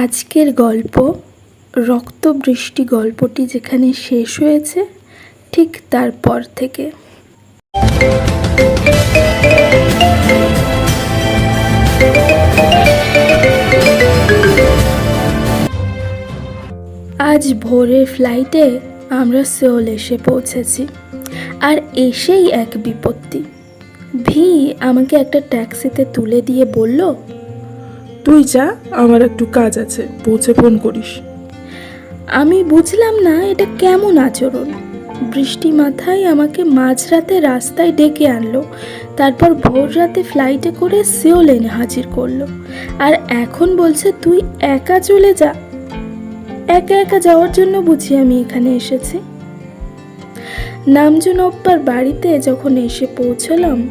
আজকের গল্প, রক্তবৃষ্টি গল্পটি যেখানে শেষ হয়েছে, ঠিক তারপর থেকে। আজ ভোরের ফ্লাইটে আমরা সেওল এসে পৌঁছেছি, আর এসেই এক বিপত্তি। ভি আমাকে একটা ট্যাক্সিতে তুলে দিয়ে বলল তুই যা, আমার একটু কাজ আছে পৌঁছে ফোন করিস। আমি বুঝলাম না এটা কেমন আচরণ। বৃষ্টি মাথায় আমাকে মাঝরাতে রাস্তায় ডেকে আনলো, তারপর ভোর রাতে ফ্লাইটে করে সেওল এনে হাজির করল। আর এখন বলছে, তুই একা চলে যা। একা একা যাওয়ার জন্য বুঝি আমি এখানে এসেছি। নামজুন অপ্পার বাড়িতে যখন এসে পৌঁছলাম,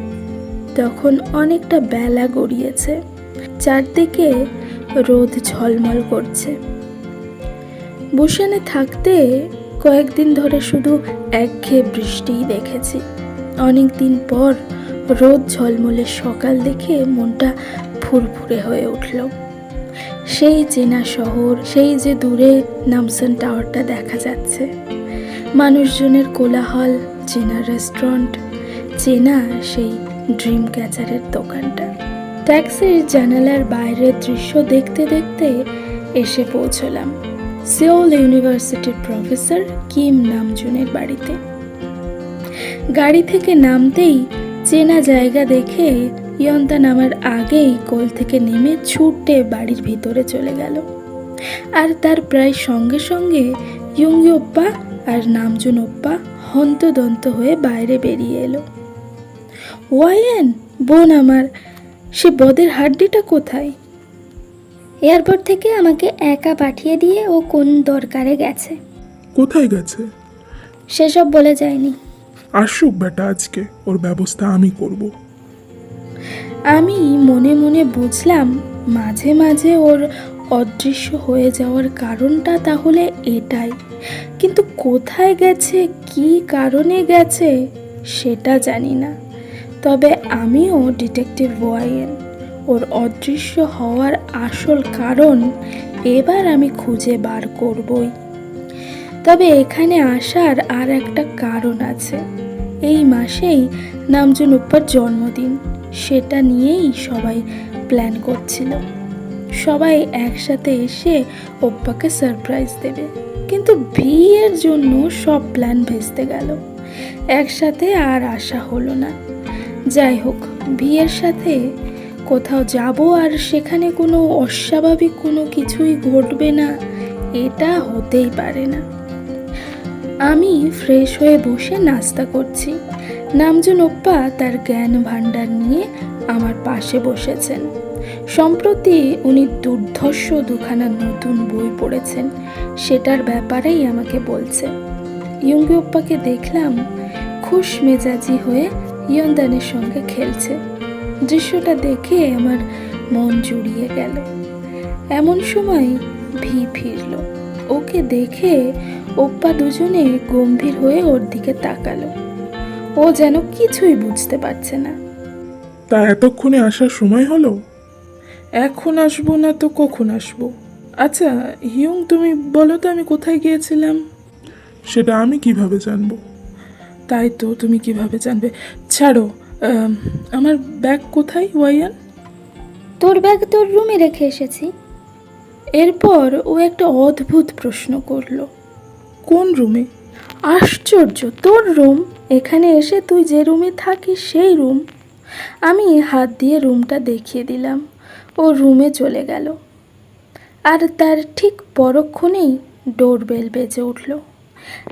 তখন অনেকটা বেলা গড়িয়েছে। চারদিকে রোদ ঝলমল করছে। বুসানে থাকতে কয়েকদিন ধরে শুধু একঘেয়ে বৃষ্টিই দেখেছি। অনেক দিন পর রোদ ঝলমলে সকাল দেখে মনটা ফুরফুরে হয়ে উঠল। সেই চেনা শহর, সেই যে দূরে নামসান টাওয়ারটা দেখা যাচ্ছে। মানুষজনের কোলাহল, চেনা রেস্টুরেন্ট চেনা সেই ড্রিম ক্যাচারের দোকানটা। ট্যাক্সির জানালার বাইরের দৃশ্য দেখতে দেখতে এসে পৌঁছলাম, সিওল ইউনিভার্সিটির প্রফেসর কিম নামজুনের বাড়িতে। গাড়ি থেকে নামতেই চেনা জায়গা দেখে ইয়ন্তা নামার আগেই কোল থেকে নেমে ছুটে বাড়ির ভিতরে চলে গেল। আর তার প্রায় সঙ্গে সঙ্গে ইয়ঙ্গি ওপ্পা আর নামজুন ওপ্পা হন্তদন্ত হয়ে বাইরে বেরিয়ে এলো। ওয়াইয়েন, বোন আমার সে বদের হাড্ডিটা কোথায়? এয়ারপোর্ট থেকে আমাকে একা পাঠিয়ে দিয়ে ও কোন দরকারে গেছে। কোথায় গেছে? সেসব বলে যায়নি। আসুক বেটা আজকে ওর ব্যবস্থা আমি করব। আমি মনে মনে বুঝলাম মাঝে মাঝে ওর অদৃশ্য হয়ে যাওয়ার কারণটা তাহলে এটাই। কিন্তু কোথায় গেছে কি কারণে গেছে সেটা জানি না। তবে আমিও ডিটেকটিভ ওয়াইয়েন ওর অদৃশ্য হওয়ার আসল কারণ এবার আমি খুঁজে বার করবই। তবে এখানে আসার আর একটা কারণ আছে। এই মাসেই নামজুন উপ্পার জন্মদিন, সেটা নিয়েই সবাই প্ল্যান করছিল। সবাই একসাথে এসে ওপ্পাকে সারপ্রাইজ দেবে। কিন্তু বিয়ের জন্য সব প্ল্যান ভেস্তে গেল। একসাথে আর আসা হলো না। যাই হোক, বিয়ের সাথে কোথাও যাব আর সেখানে কোনো অস্বাভাবিক কোনো কিছুই ঘটবে না, এটা হতেই পারে না। আমি ফ্রেশ হয়ে বসে নাস্তা করছি। নামজুন ওপ্পা তার জ্ঞান ভাণ্ডার নিয়ে আমার পাশে বসেছেন। সম্প্রতি উনি দুর্ধর্ষ দুখানা নতুন বই পড়েছেন, সেটার ব্যাপারেই আমাকে বলছে। ইয়ঙ্গি ওপ্পাকে দেখলাম খুশ মেজাজি হয়ে ইয়ন্দানের সঙ্গে খেলছে। দৃশ্যটা দেখে আমার মন জুড়িয়ে গেল। এমন সময় ভি ফিরল। ওকে দেখে ওপ্পা দুজনে গম্ভীর হয়ে ওর দিকে তাকালো। ও যেন কিছুই বুঝতে পারছে না। তা এতক্ষণে আসার সময় হলো? এখন আসব না তো কখন আসব? আচ্ছা হিয়ং তুমি বলো তো আমি কোথায় গিয়েছিলাম? সেটা আমি কীভাবে জানব? তাই তো তুমি কীভাবে জানবে? ছাড়ো আমার ব্যাগ কোথায় ওয়াইয়ান? তোর ব্যাগ তোর রুমে রেখে এসেছি। এরপর ও একটা অদ্ভুত প্রশ্ন করল। কোন রুমে? আশ্চর্য তোর রুম? এখানে এসে তুই যে রুমে থাকিস সেই রুম। আমি হাত দিয়ে রুমটা দেখিয়ে দিলাম। ও রুমে চলে গেল। আর তার ঠিক পরক্ষণেই ডোরবেল বেজে উঠল।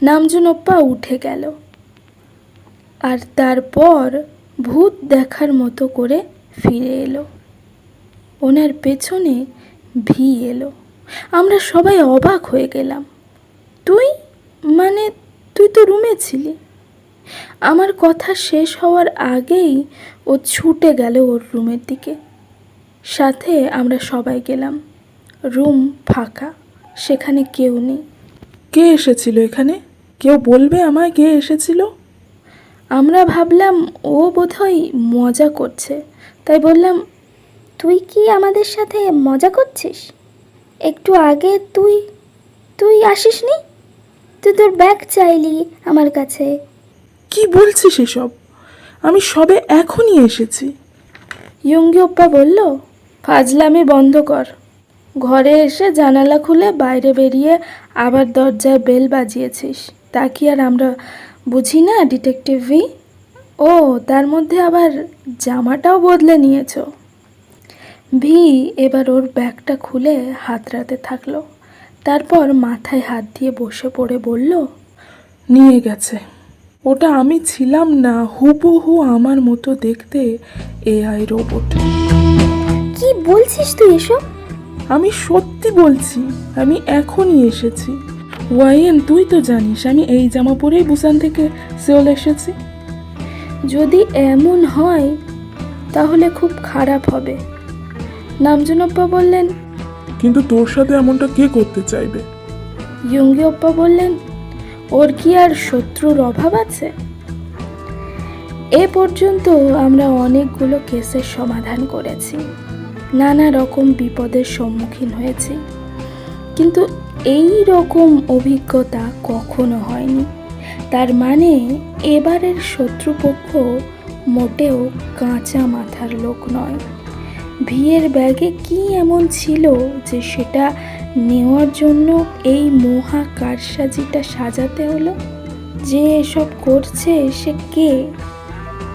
নামজুনপ্পা উঠে গেল। আর তারপর ভূত দেখার মতো করে ফিরে এলো। ওনার পেছনে ভি এলো। আমরা সবাই অবাক হয়ে গেলাম। তুই? মানে তুই তো রুমে ছিলি। আমার কথা শেষ হওয়ার আগেই ও ছুটে গেল ওর রুমের দিকে। সাথে আমরা সবাই গেলাম। রুম ফাঁকা, সেখানে কেউ নেই। কে এসেছিল এখানে? কেউ বলবে আমায় কে এসেছিল? আমরা ভাবলাম ও বোধহয় মজা করছে। তাই বললাম তুই কি আমাদের সাথে মজা করছিস? একটু আগে তুই তুই আসিসনি? তুই তোর ব্যাগ চাইলি আমার কাছে। কি বলছিস এসব? আমি সবে এখনই এসেছি। ইয়ঙ্গি ওপ্পা বলল ফাজলামি বন্ধ কর। ঘরে এসে জানালা খুলে বাইরে বেরিয়ে আবার দরজায় বেল বাজিয়েছিস। তা কি আর আমরা বুঝি না ডিটেকটিভ ভি? ও তার মধ্যে আবার জামাটাও বদলে নিয়েছো। ভি এবার ওর ব্যাগটা খুলে হাতড়াতে থাকল। তারপর মাথায় হাত দিয়ে বসে পড়ে বলল নিয়ে গেছে। ওটা আমি ছিলাম না হুবহু আমার মতো দেখতে এআই রোবট। কি বলছিস তুই এসব? আমি সত্যি বলছি আমি এখনই এসেছি। ওয়াইন তুই তো জানিস আমি এই জামা পরেই বুসান থেকে সেওল এসেছি। যদি এমন হয় তাহলে খুব খারাপ হবে। নামজনপ্পা বললেন কিন্তু তোর সাথে এমনটা কে করতে চাইবে? ইয়ঙ্গি ওপ্পা বললেন ওর কি আর শত্রুর অভাব আছে? এ পর্যন্ত আমরা অনেকগুলো কেসের সমাধান করেছি। নানা রকম বিপদের সম্মুখীন হয়েছি। কিন্তু এই রকম অভিজ্ঞতা কখনো হয়নি। তার মানে এবারের শত্রুপক্ষ মোটেও কাঁচা মাথার লোক নয়। ভিয়ের ব্যাগে কি এমন ছিল যে সেটা নেওয়ার জন্য এই মহা কারসাজিটা সাজাতে হলো? যে এসব করছে সে কে?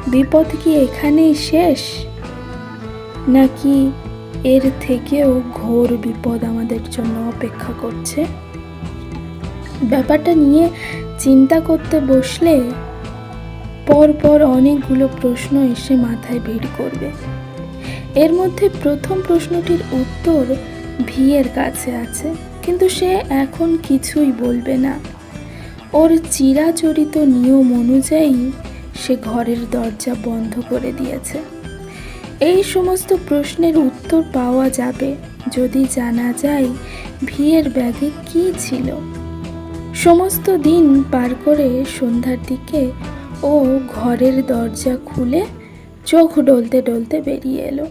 বিপদ কি এখানেই শেষ? নাকি এর থেকেও ঘোর বিপদ আমাদের জন্য অপেক্ষা করছে। ব্যাপারটা নিয়ে চিন্তা করতে বসলে পরপর অনেকগুলো প্রশ্ন এসে মাথায় ভিড় করবে। এর মধ্যে প্রথম প্রশ্নটির উত্তর ভিয়ের কাছে আছে, কিন্তু সে এখন কিছুই বলবে না। ওর চিরাচরিত নিয়ম অনুযায়ী সে ঘরের দরজা বন্ধ করে দিয়েছে। এই সমস্ত প্রশ্নের উত্তর পাওয়া যাবে যদি জানা যায় ভিয়ের ব্যাগে কী ছিল। সমস্ত দিন পার করে সন্ধ্যার দিকে ও ঘরের দরজা খুলে চোখ ডলতে ডলতে বেরিয়ে এলো।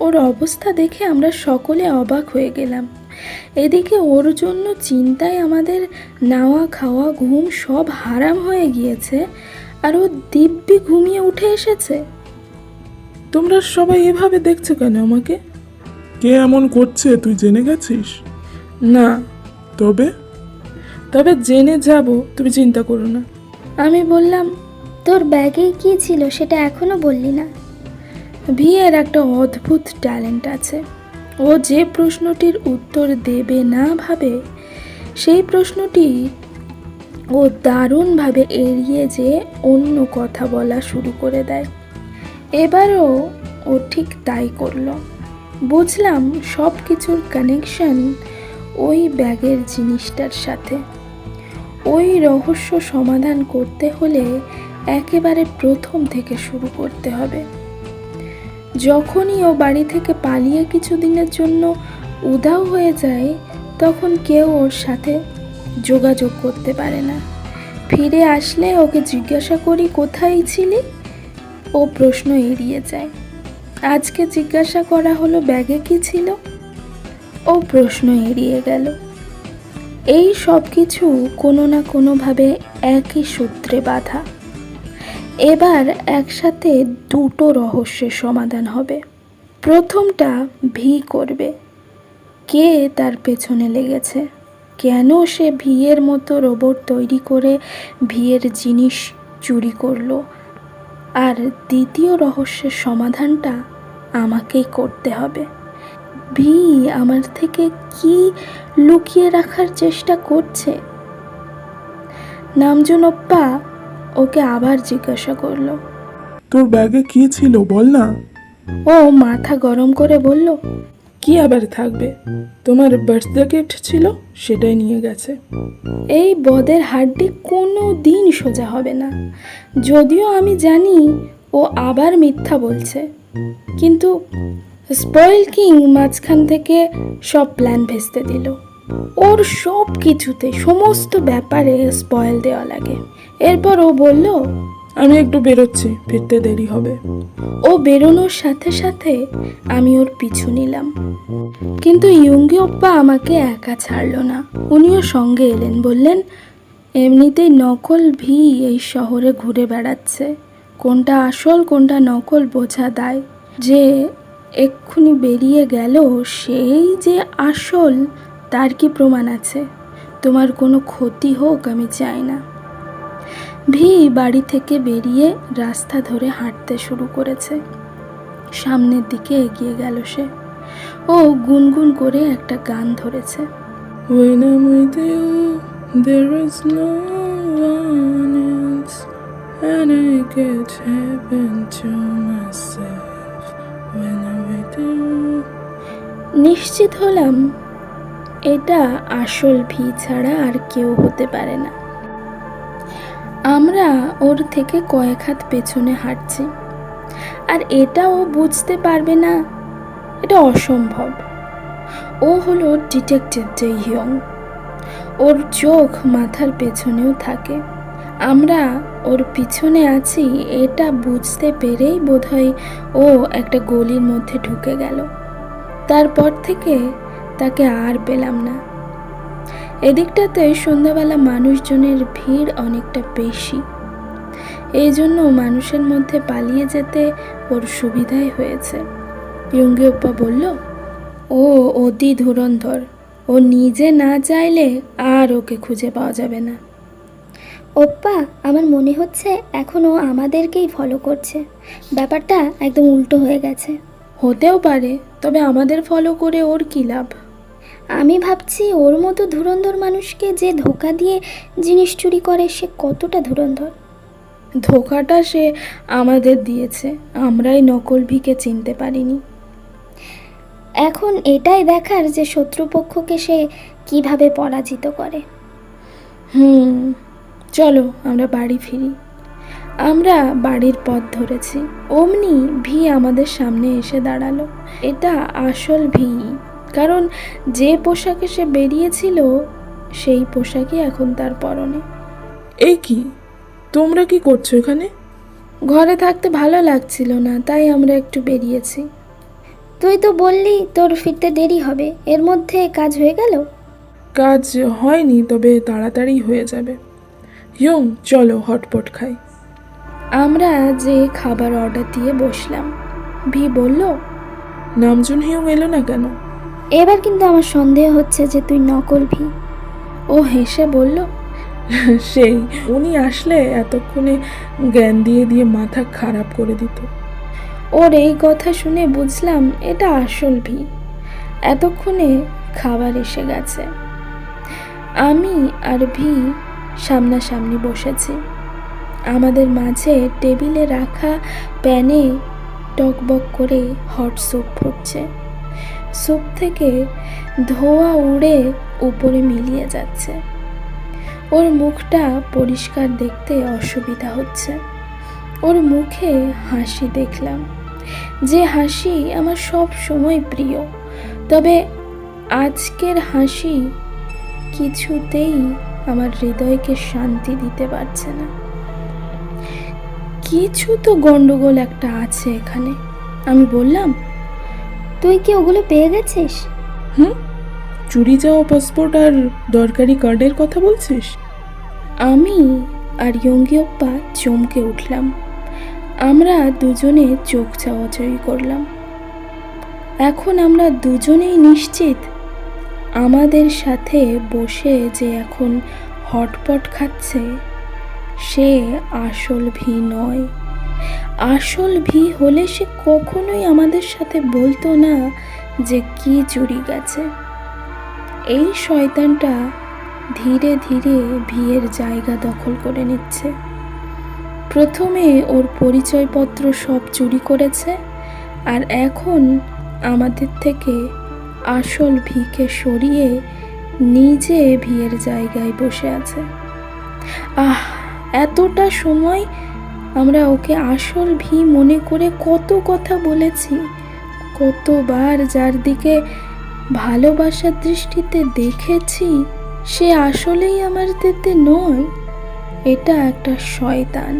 ওর অবস্থা দেখে আমরা সকলে অবাক হয়ে গেলাম। এদিকে ওর জন্য চিন্তায় আমাদের নাওয়া খাওয়া ঘুম সব হারাম হয়ে গিয়েছে আর ও দিব্যি ঘুমিয়ে উঠে এসেছে। তোমরা সবাই এভাবে দেখছ কেন আমাকে? কে এমন করছে? তুই জেনে গেছিস? না। তবে? তবে জেনে যাব তুমি চিন্তা করো না। আমি বললাম তোর ব্যাগে কি ছিল সেটা এখনও বললি না? ভিয়ের একটা অদ্ভুত ট্যালেন্ট আছে। ও যে প্রশ্নটির উত্তর দেবে না ভাবে সেই প্রশ্নটি ও দারুণভাবে এড়িয়ে যে অন্য কথা বলা শুরু করে দেয়। এবারও ও ঠিক তাই করল। বুঝলাম সব কিছুর কানেকশন ওই ব্যাগের জিনিসটার সাথে। ওই রহস্য সমাধান করতে হলে একেবারে প্রথম থেকে শুরু করতে হবে। যখনই ও বাড়ি থেকে পালিয়ে কিছুদিনের জন্য উদাও হয়ে যায়, তখন কেউ ওর সাথে যোগাযোগ করতে পারে না। ফিরে আসলে ওকে জিজ্ঞাসা করি, কোথায় ছিলি? ও প্রশ্ন এড়িয়ে যায়। আজকে জিজ্ঞাসা করা হলো, ব্যাগে কি ছিল? ও প্রশ্ন এড়িয়ে গেল, এই সব কিছু কোনো না কোনোভাবে একই সূত্রে বাঁধা। এবার একসাথে দুটো রহস্যের সমাধান হবে। প্রথমটা ভি করবে, কে তার পেছনে লেগেছে। কেন সে ভিয়ের মতো রোবট তৈরি করে ভিয়ের জিনিস চুরি করল? আর দ্বিতীয় রহস্যের সমাধানটা আমাকেই করতে হবে। ভি আমার থেকে কি লুকিয়ে রাখার চেষ্টা করছে? নামজনপ্পা ওকে আবার জিজ্ঞাসা করল। তোর ব্যাগে কি ছিল বল না? ও মাথা গরম করে বলল কি আবার থাকবে? তোমার বার্থডে গিফট ছিল, সেটাই নিয়ে গেছে। এই বদের হাড্ডি কোনো দিন সোজা হবে না। যদিও আমি জানি ও আবার মিথ্যা বলছে। কিন্তু স্পয়েল কিং মাঝখান থেকে সব প্ল্যান ভেস্তে দিল। ওর সব কিছুতে সমস্ত ব্যাপারে স্পয়েল দেওয়া লাগে। এরপর ও বলল আমি একটু বেরোচ্ছি, ফিরতে দেরি হবে। ও বেরোনোর সাথে সাথে আমি ওর পিছু নিলাম। কিন্তু ইয়ঙ্গি অপ্পা আমাকে একা ছাড়লো না। উনিও সঙ্গে এলেন, বললেন, এমনিতেই নকল ভি এই শহরে ঘুরে বেড়াচ্ছে। কোনটা আসল, কোনটা নকল বোঝা দায়। যে এক্ষুনি বেরিয়ে গেল, সেই যে আসল, তার কি প্রমাণ আছে? তোমার কোনো ক্ষতি হোক, আমি চাই না। ভি বাড়ি থেকে বেরিয়ে রাস্তা ধরে হাঁটতে শুরু করেছে সামনের দিকে এগিয়ে গেল সে ও গুনগুন করে একটা গান ধরেছে When I'm with you, there is no one else, and I get heaven to myself. When I'm with you. নিশ্চিত হলাম এটা আসল ভি ছাড়া আর কেউ হতে পারে না আমরা ওর থেকে কয়েক হাত পেছনে হাঁটছি। আর এটা ও বুঝতে পারবে না, এটা অসম্ভব। ও হলো ডিটেকটিভ জেহিয়ং ওর চোখ মাথার পেছনেও থাকে। আমরা ওর পিছনে আছি, এটা বুঝতে পেরেই বোধহয় ও একটা গলির মধ্যে ঢুকে গেল। তারপর থেকে তাকে আর পেলাম না। এদিকটাতে সন্ধ্যাবেলা মানুষজনের ভিড় অনেকটা বেশি। এই জন্য মানুষের মধ্যে পালিয়ে যেতে ওর সুবিধাই হয়েছে। ইয়ঙ্গি ওপ্পা বলল ও অতি ধুরন্ধর। ও নিজে না চাইলে আর ওকে খুঁজে পাওয়া যাবে না। ওপ্পা আমার মনে হচ্ছে এখনও আমাদেরকেই ফলো করছে। ব্যাপারটা একদম উল্টো হয়ে গেছে। হতেও পারে তবে আমাদের ফলো করে ওর কী লাভ? আমি ভাবছি ওর মতো ধুরন্ধর মানুষকে যে ধোকা দিয়ে জিনিস চুরি করে সে কতটা ধুরন্ধর? ধোকাটা সে আমাদের দিয়েছে। আমরাই নকল ভিকে চিনতে পারিনি। এখন এটাই দেখার যে শত্রুপক্ষকে সে কীভাবে পরাজিত করে। হুম চলো আমরা বাড়ি ফিরি। আমরা বাড়ির পথ ধরেছি। অমনি ভি আমাদের সামনে এসে দাঁড়াল। এটা আসল ভি। কারণ যে পোশাকে সে বেরিয়েছিল সেই পোশাকই এখন তার পরনে। এই কি? তোমরা কি করছ এখানে? ঘরে থাকতে ভালো লাগছিল না তাই আমরা একটু বেরিয়েছি। তুই তো বললি তোর ফিরতে দেরি হবে এর মধ্যে কাজ হয়ে গেল? কাজ হয়নি তবে তাড়াতাড়ি হয়ে যাবে। ইয়ং চলো হটপট খাই। আমরা যে খাবার অর্ডার দিয়ে বসলাম ভি বলল নামজুন হিয়ং এলো না কেন? এবার কিন্তু আমার সন্দেহ হচ্ছে যে তুই নকল ভি। ও হেসে বলল সেই উনি আসলে এতক্ষণে জ্ঞান দিয়ে দিয়ে মাথা খারাপ করে দিত। ওর এই কথা শুনে বুঝলাম এটা আসল ভি। এতক্ষণে খাবার এসে গেছে। আমি আর ভি সামনাসামনি বসেছি। আমাদের মাঝে টেবিলে রাখা প্যানে টকবক করে হট স্যুপ ফুটছে। স্যুপ থেকে ধোয়া উড়ে উপরে মিলিয়ে যাচ্ছে। ওর মুখটা পরিষ্কার দেখতে অসুবিধা হচ্ছে। ওর মুখে হাসি দেখলাম। যে হাসি আমার সব সময় প্রিয়। তবে আজকের হাসি কিছুতেই আমার হৃদয়কে শান্তি দিতে পারছে না। কিছু তো গন্ডগোল একটা আছে এখানে। আমি বললাম তুই কি ওগুলো পেয়ে গেছিস? হুম? চুরি যাওয়া পাসপোর্ট আর দরকারি কার্ডের কথা বলছিস? আমি আর ইয়ঙ্গিয়প্পা চমকে উঠলাম। আমরা দুজনে চোখ চাওয়াচাওয়ি করলাম। এখন আমরা দুজনেই নিশ্চিত আমাদের সাথে বসে যে এখন হটপট খাচ্ছে সে আসল ভি নয় আসল ভি হলে সে কখনোই আমাদের সাথে বলতো না যে কি চুরি গেছে। এই শয়তানটা ধীরে ধীরে ভিয়ের জায়গা দখল করে নিচ্ছে। প্রথমে ওর পরিচয়পত্র সব চুরি করেছে আর এখন আমাদের থেকে আসল ভিকে সরিয়ে নিজে ভিয়ের জায়গায় বসে আছে। আহ, এতটা সময় আমরা ওকে আসল ভি মনে করে কত কথা বলেছি। কতবার যার দিকে ভালোবাসার দৃষ্টিতে দেখেছি, সে আসলেই আমার দিতে নয়। এটা একটা শয়তান।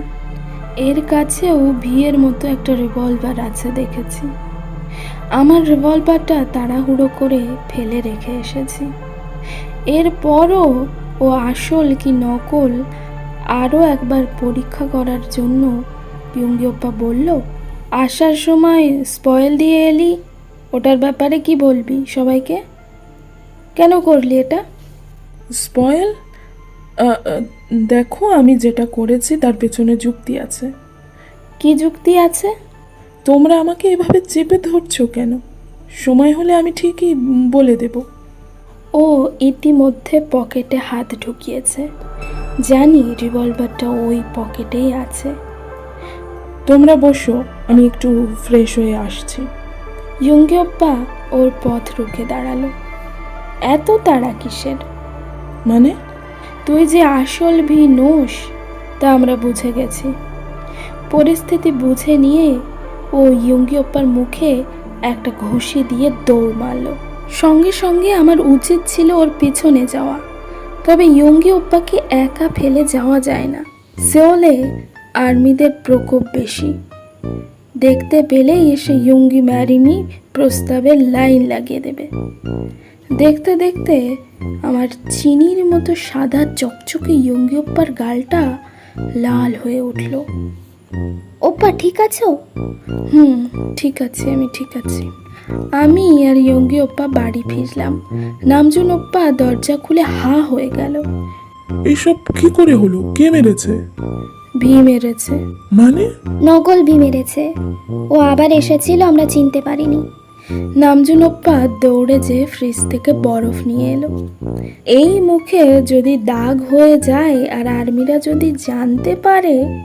এর কাছেও ভিয়ের মতো একটা রিভলভার আছে দেখেছি। আমার রিভলভারটা তাড়াহুড়ো করে ফেলে রেখে এসেছি। এরপরও ও আসল কি নকল আরও একবার পরীক্ষা করার জন্য পিয়ঙ্গিওপ্পা বলল আসার সময় স্পয়েল দিয়ে এলি? ওটার ব্যাপারে কি বলবি সবাইকে? কেন করলি এটা? স্পয়েল দেখো আমি যেটা করেছি তার পেছনে যুক্তি আছে। কি যুক্তি আছে? তোমরা আমাকে এভাবে চেপে ধরছো কেন? সময় হলে আমি ঠিকই বলে দেব। ও ইতিমধ্যে পকেটে হাত ঢুকিয়েছে। জানি রিভলভারটা ওই পকেটেই আছে। তোমরা বসো আমি একটু ফ্রেশ হয়ে আসছি। ইয়ঙ্গিয়প্পা ওর পথ রুখে দাঁড়াল। এত তাড়া কিসের? মানে? তুই যে আসল ভি নোস তা আমরা বুঝে গেছি। পরিস্থিতি বুঝে নিয়ে ও ইয়ঙ্গিয়প্পার মুখে একটা ঘুষি দিয়ে দৌড় মারল। সঙ্গে সঙ্গে আমার উচিত ছিল ওর পিছনে যাওয়া। তবে ইয়ঙ্গি ওপ্পাকে একা ফেলে যাওয়া যায় না। সেওলে আর্মিদের প্রকোপ বেশি। দেখতে পেলেই এসে ইয়ঙ্গি ম্যারিমি প্রস্তাবের লাইন লাগিয়ে দেবে। দেখতে দেখতে আমার চিনির মতো সাদা চকচকে ইয়ঙ্গি ওপ্পার গালটা লাল হয়ে উঠল। ওপ্পা ঠিক আছো? হুম ঠিক আছে আমি ঠিক আছি। আমি আর ইয়ঙ্গি ওপ্পা বাড়ি ফিরলাম। নামজুন ওপ্পা দরজা খুলে হা হয়ে গেল। এইসব কি করে হলো? কে মেরেছে? ভি মেরেছে। মানে? নকল ভি মেরেছে। ও আবার এসেছিল আমরা চিনতে পারিনি। নামজুন ওপ্পা দৌড়ে যেয়ে ফ্রিজ থেকে বরফ নিয়ে এলো। এই মুখে যদি দাগ হয়ে যায় আর আর্মিরা যদি জানতে পারে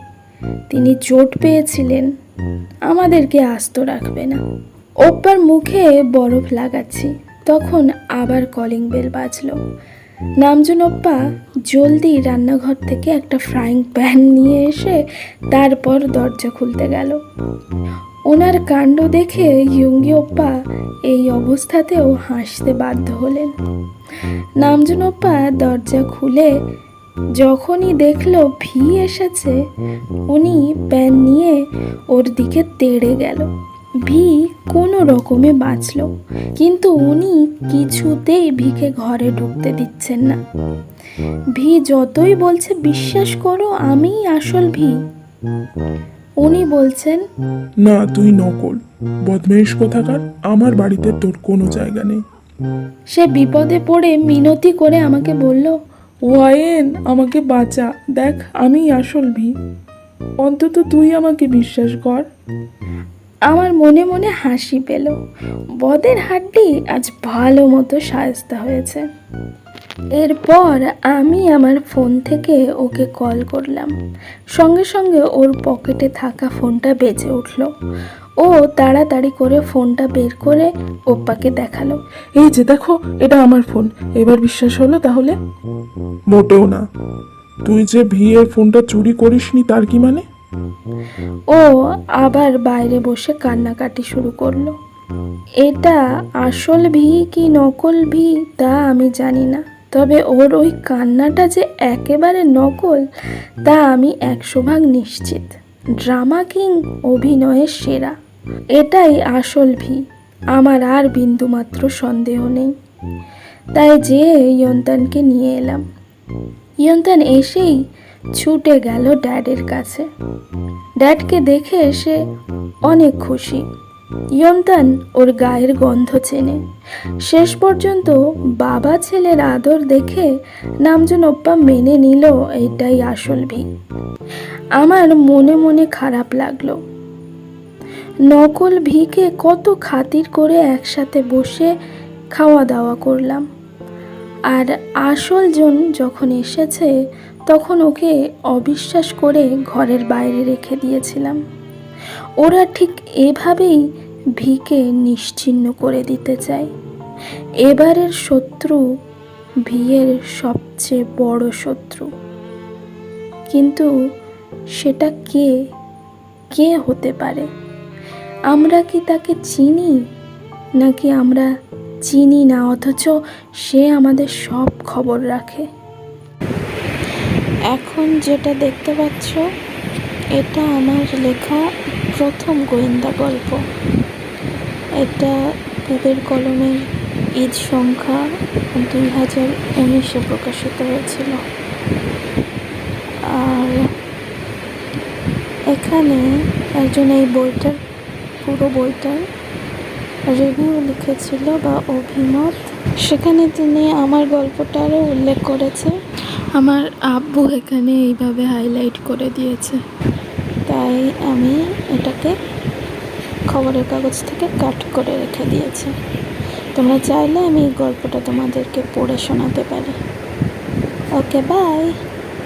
তিনি চোট পেয়েছিলেন। আমাদেরকে আস্ত রাখবে না। ওপ্পার মুখে বরফ লাগাচ্ছি, তখন আবার কলিং বেল বাজলো। নামজুন ওপ্পা জলদি রান্নাঘর থেকে একটা ফ্রাইং প্যান নিয়ে এসে তারপর দরজা খুলতে গেল। ওনার কাণ্ড দেখে ইয়ঙ্গি ওপ্পা এই অবস্থাতেও হাসতে বাধ্য হলেন। নামজুন ওপ্পা দরজা খুলে যখনই দেখল ভি এসেছে, উনি প্যান নিয়ে ওর দিকে তেড়ে গেল। ভি কোনো রকমে বাঁচলো কিন্তু উনি কিছুতেই ভিকে ঘরে ঢুকতে দিচ্ছেন না। ভি যতই বলছে বিশ্বাস করো আমিই আসল ভি। উনি বলছেন না তুই নকল। বদমেশ কোথাকার? আমার বাড়িতে তোর কোনো জায়গা নেই। সে বিপদে পড়ে মিনতি করে আমাকে বলল ওয়াইন আমাকে বাঁচা। দেখ আমি আসল ভি। অন্তত তুই আমাকে বিশ্বাস কর। আমার মনে মনে হাসি পেল। বদের হাড্ডি আজ ভালো মতো সাজতে হয়েছে। এরপর আমি আমার ফোন থেকে ওকে কল করলাম। সঙ্গে সঙ্গে ওর পকেটে থাকা ফোনটা বেজে উঠল। ও তাড়াতাড়ি করে ফোনটা বের করে ওপ্পাকে দেখাল। এই যে দেখো এটা আমার ফোন। এবার বিশ্বাস হলো তাহলে? মোটেও না। তুই যে ভি এর ফোনটা চুরি করিসনি তার কি মানে? ও আবার বাইরে বসে কান্নাকাটি শুরু করল। এটা আসল ভি কি নকল ভি তা আমি জানি না। তবে ওর ওই কান্নাটা যে একেবারে নকল, তা আমি একশো ভাগ নিশ্চিত। ড্রামা কিং অভিনয়ের সেরা। এটাই আসল ভি। আমার আর বিন্দুমাত্র সন্দেহ নেই। তাই যে ইয়ন্তানকে নিয়ে এলাম। ইয়ন্তান এসেই ছুটে গেল ড্যাডের কাছে। ড্যাডকে দেখে এসে অনেক খুশি। ইয়ন্তান ওর গায়ের গন্ধ চেনে। শেষ পর্যন্ত বাবা ছেলের আদর দেখে নামজন ওপ্পা মেনে নিল এটাই আসল ভি আমার মনে মনে খারাপ লাগল। নকল ভিকে কত খাতির করে একসাথে বসে খাওয়া দাওয়া করলাম। আর আসল জন যখন এসেছে, তখন ওকে অবিশ্বাস করে ঘরের বাইরে রেখে দিয়েছিলাম। ওরা ঠিক এভাবেই ভিকে নিশ্চিহ্ন করে দিতে চায়। এবারের শত্রু ভিয়ের সবচেয়ে বড় শত্রু। কিন্তু সেটা কে? কে হতে পারে? আমরা কি তাকে চিনি? নাকি আমরা চিনি না, অথচ সে আমাদের সব খবর রাখে। এখন যেটা দেখতে পাচ্ছ, এটা আমার লেখা প্রথম গোয়েন্দা গল্প। এটা বুবের কলমের ঈদ সংখ্যা দুই হাজার উনিশে প্রকাশিত হয়েছিল। আর এখানে একজন এই বইটার, পুরো বইটার রিভিউ লিখেছিল বা অভিমত। সেখানে তিনি আমার গল্পটারও উল্লেখ করেছে। আমার আব্বু এখানে এইভাবে হাইলাইট করে দিয়েছে। তাই আমি এটাকে খবরের কাগজ থেকে কাট করে রেখে দিয়েছি। তোমরা চাইলে আমি এই গল্পটা তোমাদেরকে পড়ে শোনাতে পারি। Okay bye